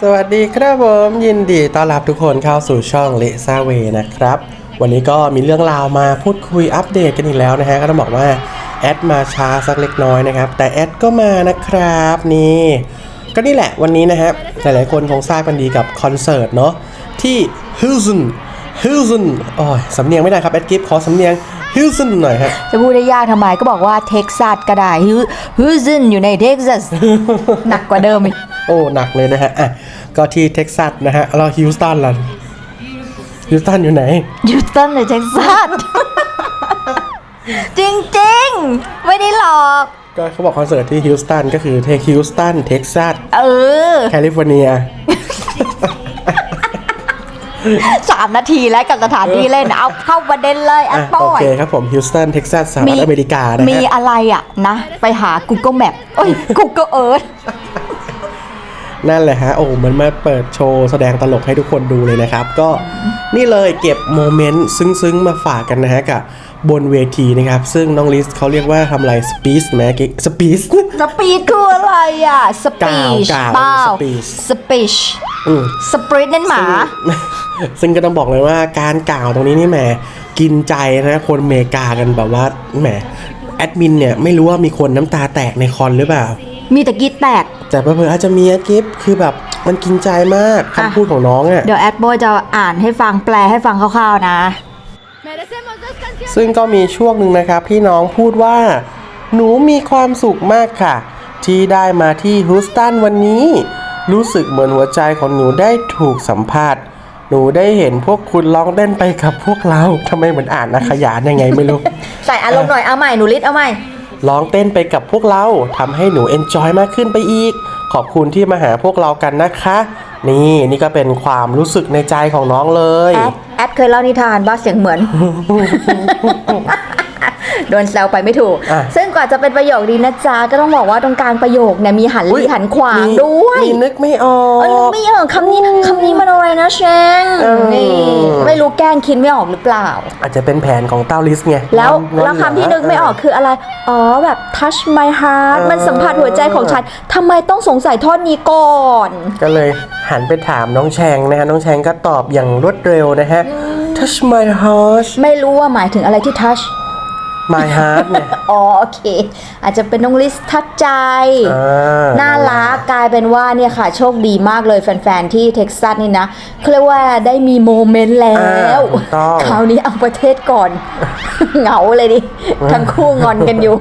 สวัสดีครับผมยินดีต้อนรับทุกคนเข้าสู่ช่องเลซาเวนะครับ วันนี้ก็มีเรื่องราวมาพูดคุยอัปเดตกันอีกแล้วนะฮะก็ต้องบอกว่าแอดมาช้าสักเล็กน้อยนะครับ แต่แอดก็มานะครับนี่ก็นี่แหละวันนี้นะฮะหลายๆคนคงทราบกันดีกับคอนเสิร์ตเนาะที่ฮิลซันฮิลซันโอ้ยสำเนียงไม่ได้ครับแอดกิฟขอสำเนียง ฮิลซันหน่อยฮะจะพูดได้ยากทำไมก็บอกว่าเท็กซัสก็ได้ฮิฮิวซันอยู่ในเท็กซัสหนักกว่าเดิมอีกโอ้หนักเลยนะฮะอะก็ที่เท็กซัสนะฮะเราฮิวสตันล่ะฮิวสตันอยู่ไหนยูตันในเท็กซัสจริงๆ ไม่ได้หลอกก็เขาบอกคอนเสิร์ตที่ฮิวสตันก็คือเทคฮิวสตันเท็กซัสเออแคลิฟอร์เนีย สามนาทีแล้วกับสถานที่เล่นเอาเข้าประเด็นเลยแออะปเปิโอลเคครับผมฮิวสตันเท็กซัสสหรัฐอเมริกานะมีฮะอะไรอะนะ ไปหา Google Map เอ้ย Google Earth นั่นแหละฮะ โอ้เหมันมาเปิดโชว์แสดงตลกให้ทุกคนดูเลยนะครับ ก็นี่เลยเก็บโมเมนต์ซึ้งๆ มาฝากกันนะฮะกับบนเวทีนะครับ ซึ่งน้องลิสเขาเรียกว่าทำอะไรสปีชไหมกิ๊กสปีชสปีดคืออะไรอะสปีชกล่าวเปล่า speech สปีชอืมสปริตนั่นหมา ซึ่งก็ต้องบอกเลยว่าการกล่าวตรงนี้นี่แหมกินใจนะคนอเมริกากันแบบว่าแหมแอดมินเนี่ยไม่รู้ว่ามีคนน้ำตาแตกในคอนหรือเปล่า มีแต่กรีดแตก แต่เพื่อๆอาจจะมีแอดกิฟคือแบบมันกินใจมากคำพูดของน้องอะเดี๋ยวแอดโบยจะอ่านให้ฟังแปลให้ฟังคร่าวๆนะ Merecemos dos canciones. ซึ่งก็มีช่วงหนึ่งนะครับที่น้องพูดว่า หนูมีความสุขมากค่ะ ที่ได้มาที่ฮูสตันวันนี้ รู้สึกเหมือนหัวใจของหนูได้ถูกสัมผัส หนูได้เห็นพวกคุณร้องเต้นไปกับพวกเราทำไมเหมือนอ่านนะขยานยังไงไม่รู้ ใส่อารมณ์หน่อยเอาใหม่หนูลิศเอาใหม่ร้องเต้นไปกับพวกเราทำให้หนูเอนจอยมากขึ้นไปอีก ขอบคุณที่มาหาพวกเรากันนะคะ นี่นี่ก็เป็นความรู้สึกในใจของน้องเลย แอดแอดเคยเล่านิทานบ้าเสียงเหมือน โดนแซวไปไม่ถูก อะ ซึ่งกว่าจะเป็นประโยคดีนะจ๊ะก็ต้องบอกว่าตรงกลางประโยคเนี่ยมีหันอุ๊ลียหันขวางมีด้วยมีนึกไม่ออเออกไม่เออคำนี้คำนี้มันอะไรนะเชงเออ นี่ไม่รู้แกล้งคิดไม่ออกหรือเปล่า อาจจะเป็นแผนของเต้าลิสไงแล้วงอนแล้วคำที่นึกไม่ออกเคืออะไร อ๋อแบบ touch my heart เออมันสัมผัสหัวใจของฉันทำไมต้องสงสัยท่อนนี้ก่อน ก็เลยหันไปถามน้องแชงนะฮะ น้องแชงก็ตอบอย่างรวดเร็วนะฮะ touch my heart ไม่รู้ว่าหมายถึงอะไรที่ touch my heart เนี่ย อ๋อโอเค อาจจะเป็นน้องลิสทัดใจ อ่า น่ารักกลายเป็นว่าเนี่ยค่ะ โชคดีมากเลยแฟน ๆ ที่เท็กซัสนี่นะเขาเรียกว่าได้มีโมเมนต์แล้อ่าวถูกต้องคราวนี้เอาประเทศก่อน เหงาเลยดิ ทั้งคู่งอนกันอยู่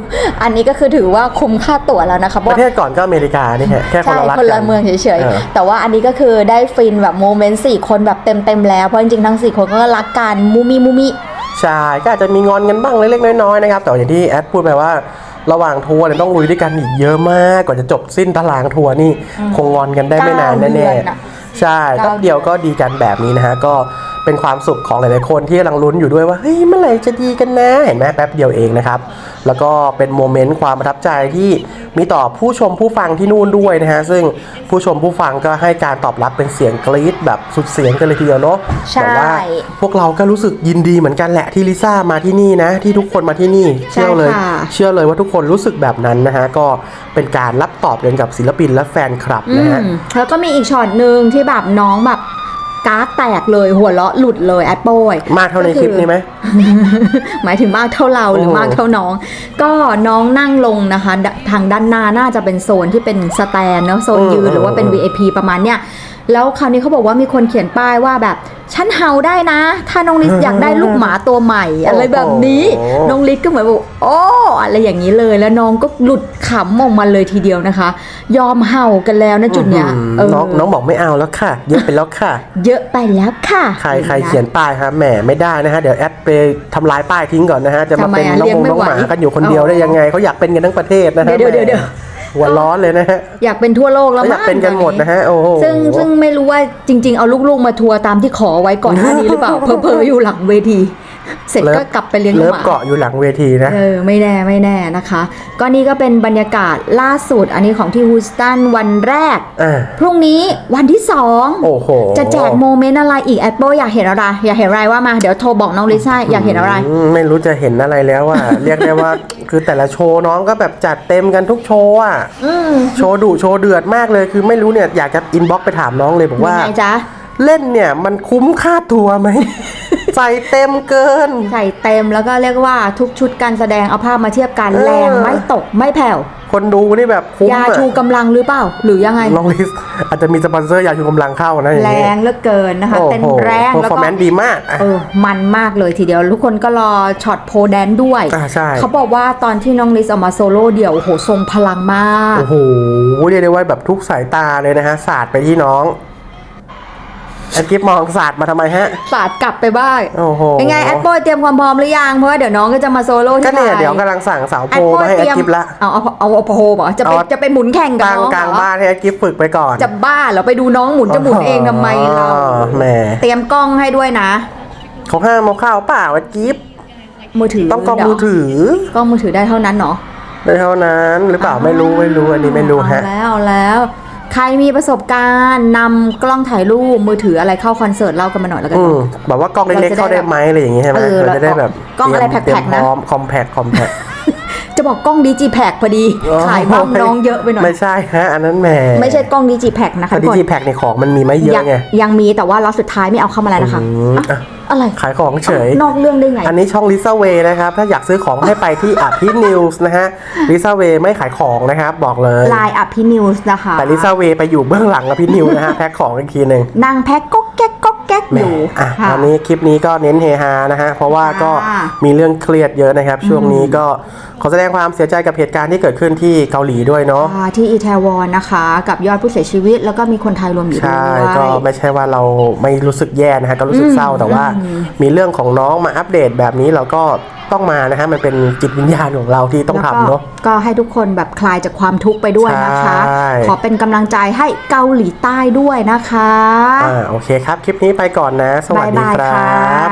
อันนี้ก็คือถือว่าคุ้มค่าตั๋วแล้วนะคะเพปราะ ระเทศก่อนก็อเมริกานี่ฮะแค่คนใช่ละรัฐคนกั ละเมืองเฉยออ ๆ แต่ว่าอันนี้ก็คือได้ฟินแบบโมเมนต์สี่คนแบบเต็มๆแล้ว เพราะจริงๆ ทั้งสี่คนก็รักกันมูมิมูมิ ใช่ก็อาจจะมีงอนกันบ้างเล็กๆน้อยๆนะครับแต่อย่างที่แอดพูดไปว่าระหว่างทัวร์เนี่ยต้องลุยด้วยกันอีกเยอะมากกว่าจะจบสิ้นตารางทัวร์นี่คงงอนกันได้ไม่นานเก้าเดืแน่อนอะๆใช่เก้าแป๊บเดียวก็ดีกันแบบนี้นะฮะก็เป็นความสุขของหลายๆคนที่กำลังลุ้นอยู่ด้วยว่าเฮ้ยเมื่อไหร่จะดีกันนะเห็นไหมแป๊บเดียวเองนะครับแล้วก็เป็นโมเมนต์ความประทับใจที่มีต่อผู้ชมผู้ฟังที่นู่นด้วยนะฮะ ซึ่งผู้ชมผู้ฟังก็ให้การตอบรับเป็นเสียงกรี๊ดแบบสุดเสียงกันเลยทีเดียวเนาะใช่แต่ว่าพวกเราก็รู้สึกยินดีเหมือนกันแหละที่ลิซ่ามาที่นี่นะ ที่ทุกคนมาที่นี่ใช่เชื่อเลยค่ะเชื่อเลยว่าทุกคนรู้สึกแบบนั้นนะฮะ ก็เป็นการรับตอบกันกับศิลปินและแฟนคลับอืนะฮะมแล้วก็มีอีกช็อตหนึ่งที่แบบน้องแบบ กราฟแตกเลยหัวเราะหลุดเลยแอดโป้ยมากเท่าในคลิปนี้ไหมหมายถึงมากเท่าเราหรือโอ้โหมากเท่าน้อง ก็น้องนั่งลงนะคะดทางด้านหน้าน่าจะเป็นโซนที่เป็นสแตนเนาะโซนยืนหรือว่าเป็น VIP ประมาณเนี้ยแล้วคราวนี้เขาบอกว่ามีคนเขียนป้ายว่าแบบ ฉันเห่าได้นะ ถ้าน้องลิศอยากได้ลูกหมาตัวใหม่ อะไรแบบนี้โอ้โหน้องลิศก็เหมือนบอกโอ้อะไรอย่างนี้เลย แล้วน้องก็หลุดขำออกมาเลยทีเดียวนะคะ ยอมเห่ากันแล้วนะจุดเนี้ยอืมเออน้องน้องบอกไม่เอาแล้วค่ะ เยอะไปแล้วค่ะ เยอะไปแล้วค่ะ ใครใครเขียนป้ายครับแหมไม่ได้นะฮะเดี๋ยวแอดไปทำลายป้ายทิ้งก่อนนะฮะจะมาทำไมเป็นอะน้องเลี้ยงมงไม่น้องไหวหมากันอยู่คนเดียวได้ยังไงเขาอยากเป็นกันทั้งประเทศนะฮะเดี๋ยวเดี๋ยวเดี๋ยว หัวร้อนเลยนะฮะ อยากเป็นทั่วโลกแล้วเขาอยากเป็นกันหมดนะฮะโอ้โหซึ่งซึ่งไม่รู้ว่าจริง ๆ เอาลูกๆมาทัวร์ตามที่ขอไว้ก่อนหน้านี้หรือเปล่าเพอเพอๆอยู่หลังเวที เสร็จก็กลับไปเลี้ยงเลิหฟมาเกาะอยู่หลังเวทีนะ เออ ไม่แน่ไม่แน่นะคะ ก็นี่ก็เป็นบรรยากาศล่าสุด อันนี้ของที่ฮูสตันวันแรกอ่าพรุ่งนี้วันที่สองโอ้โห จะแจกโมเมนต์อะไรอีกแอดโบอยากเห็นอะไร อยากเห็นอะไรว่ามา เดี๋ยวโทรบอกน้องลิซ่าอยากเห็นอะไรมไม่รู้จะเห็นอะไรแล้วอะ เรียกได้ว่าคือแต่ละโชว์น้องก็แบบจัดเต็มกันทุกโชว์อะอืมโชว์ดุโชว์เดือดมากเลย คือไม่รู้เนี่ยอยากจะอินบ็อกไปถามน้องเลยบอกว่ายังไงจ๊ะเล่นเนี่ยมันคุ้มค่าทัวร์ไหม ใส่เต็มเกิน ใส่เต็มแล้วก็เรียกว่าทุกชุดการแสดงเอาภาพมาเทียบกันเออ แรงไม่ตกไม่แผ่ว คนดูนี่แบบคุ้มยาอะชูกำลังหรือเปล่า หรือยังไงน้องลิสอาจจะมีสปอนเซอร์ยาชูกำลังเข้านะอย่างแรนี้งเหลือเกินนะคะโอ้เต้นโหแรงเพอแล้วร์ฟอก็ร์แมนซ์ดีมากอะเออมันมากเลยทีเดียวทุกคนก็รอช็อตโพลแดนด้วย อ่าใช่ เขาบอกว่าตอนที่น้องลิสออกมาโซโล่เดี่ยวโอ้โหทรงพลังมาก โอ้โหเรียกได้ว่าแบบทุกสายตาเลยนะฮะสาดไปที่น้อง แอดกิฟมองสาดมาทำไมฮะสาดกลับไปบ้างโอ้โห ยังไงแอดโปยเตรียมความพร้อมหรือยัง เพราะว่าเดี๋ยวน้องก็จะมาโซโล่ที่ก็เนี่ยไทเดี๋ยวกำลังสั่งเสาแอโพดโปมายให้เตแอรีดยมกิฟละ เอาเอาเอาเอาโพเหรอจะไปเอา จะไปหมุนแข่งกกับลางน้องกลางเหรอบ้านให้แอดกิฟฝึกไปก่อนจะบ้าเหรอไปดูน้องหมุนจะหมุนเองทำไมเรา อ๋อแหมเตรียมกล้องให้ด้วยนะ เขาห้ามเอาข้าวเปล่าแอดกิฟมือถือต้องกล้องเดี๋ยวมือถือกล้องมือถือได้เท่านั้นเนาะได้เท่านั้น หรือเปล่าไม่รู้ไม่รู้อันนี้ไม่รู้ฮะ เอาแล้วเอาแล้ว ใครมีประสบการณ์นำกล้องถ่ายรูปมือถืออะไรเข้าคอนเสิร์ตเล่ากันมาหน่อยแล้วกัน อืมเนาะแบบว่ากล้องเล็กๆเราจะได้เข้าได้ไหมอะไรอย่างงี้ใช่ไหมเออเราจะได้แบบกล้องอะไรเตรียมแพ็คๆนะพร้อมคอมแพคคอมแพค จะบอกกล้องดิจิแพคพอดี ขายบ้างน้องเยอะไปหน่อย ไม่ใช่ฮะอันนั้นแหมไม่ใช่กล้องดิจิแพคนะคะแต่ดิทุกคนจิแพคในของมันมีไม่เยยัอะไงยังมีแต่ว่าล็อตสุดท้ายไม่เอาเข้ามาแล้วนะคะอืมอะอะอะไรขายของเฉย นอกเรื่องได้ไง อันนี้ช่องลิซ่าเวนะครับ ถ้าอยากซื้อของให้ไปที่อภินิวส์นะฮะลิซ่าเวไม่ขายของนะครับ บอกเลยไลน์อัพพี่นิวส์นะคะ แต่ลิซ่าเวไปอยู่เบื้องหลังอภินิวนะฮะ แพ็คของอีกทีหนึ่งนางแพ็กก๊อกแก๊กก๊อก แก๊กแหมอยู่อะค่ะตอนนี้คลิปนี้ก็เน้นเฮฮานะฮะเพราะว่าก็ค่ะมีเรื่องเครียดเยอะนะครับ ช่วงนี้ก็ขอแสดงความเสียใจกับเหตุการณ์ที่เกิดขึ้นที่เกาหลีด้วยเนาะอ่าที่อีแทวอนนะคะ กับยอดผู้เสียชีวิตแล้วก็มีคนไทยรวมอยู่ด้ใช่วยก็ไม่ใช่ว่าเราไม่รู้สึกแย่นะฮะก็รู้สึกเศร้าแต่ว่า มีเรื่องของน้องมาอัปเดตแบบนี้เราก็ ต้องมานะฮะมันเป็นจิตวิญญาณของเราที่ต้องแล้วก็ทำเนาะก็ให้ทุกคนแบบคลายจากความทุกข์ไปด้วยนะคะใช่ขอเป็นกำลังใจให้เกาหลีใต้ด้วยนะคะอ่าโอเคครับ คลิปนี้ไปก่อนนะ สวัสบายดีบายครัค่ะบ